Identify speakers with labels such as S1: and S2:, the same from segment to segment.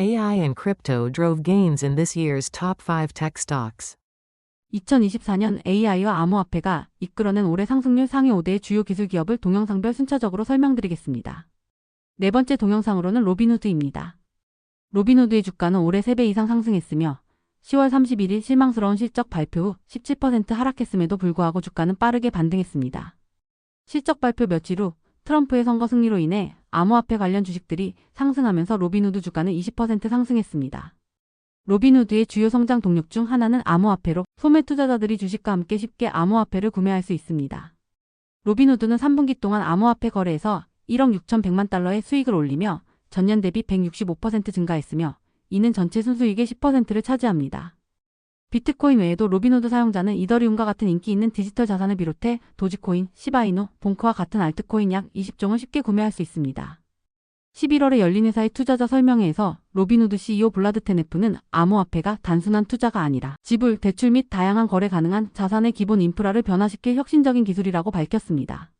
S1: AI and crypto drove gains in this year's top 5 tech stocks.
S2: 2024년 AI와 암호화폐가 이끌어낸 올해 상승률 상위 5대의 주요 기술 기업을 동영상별 순차적으로 설명드리겠습니다. 네 번째 동영상으로는 로빈후드입니다. 로빈후드의 주가는 올해 3배 이상 상승했으며 10월 31일 실망스러운 실적 발표 후 17% 하락했음에도 불구하고 주가는 빠르게 반등했습니다. 실적 발표 며칠 후 트럼프의 선거 승리로 인해 암호화폐 관련 주식들이 상승하면서 로빈후드 주가는 20% 상승했습니다. 로빈후드의 주요 성장 동력 중 하나는 암호화폐로 소매 투자자들이 주식과 함께 쉽게 암호화폐를 구매할 수 있습니다. 로빈후드는 3분기 동안 암호화폐 거래에서 1억 6,100만 달러의 수익을 올리며 전년 대비 165% 증가했으며 이는 전체 순수익의 10%를 차지합니다. 비트코인 외에도 로빈후드 사용자는 이더리움과 같은 인기 있는 디지털 자산을 비롯해 도지코인, 시바이노, 봉크와 같은 알트코인 약 20종을 쉽게 구매할 수 있습니다. 11월에 열린 회사의 투자자 설명회에서 로빈후드 CEO 블라드 테네프는 암호화폐가 단순한 투자가 아니라 지불, 대출 및 다양한 거래 가능한 자산의 기본 인프라를 변화시킬 혁신적인 기술이라고 밝혔습니다.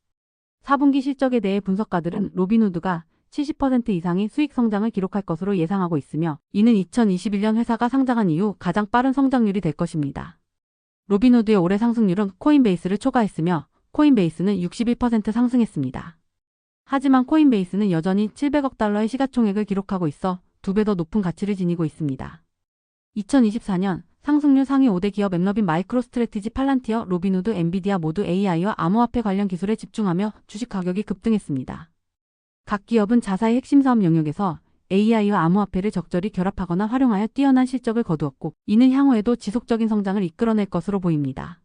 S2: 4분기 실적에 대해 분석가들은 로빈후드가 70% 이상의 수익 성장을 기록할 것으로 예상하고 있으며 이는 2021년 회사가 상장한 이후 가장 빠른 성장률이 될 것입니다. 로빈후드의 올해 상승률은 코인베이스를 초과했으며 코인베이스는 61% 상승했습니다. 하지만 코인베이스는 여전히 700억 달러의 시가총액을 기록하고 있어 두 배 더 높은 가치를 지니고 있습니다. 2024년 상승률 상위 5대 기업 엠러빈 마이크로스트레티지 팔란티어, 로빈후드, 엔비디아 모두 AI와 암호화폐 관련 기술에 집중하며 주식 가격이 급등했습니다. 각 기업은 자사의 핵심 사업 영역에서 AI와 암호화폐를 적절히 결합하거나 활용하여 뛰어난 실적을 거두었고 이는 향후에도 지속적인 성장을 이끌어낼 것으로 보입니다.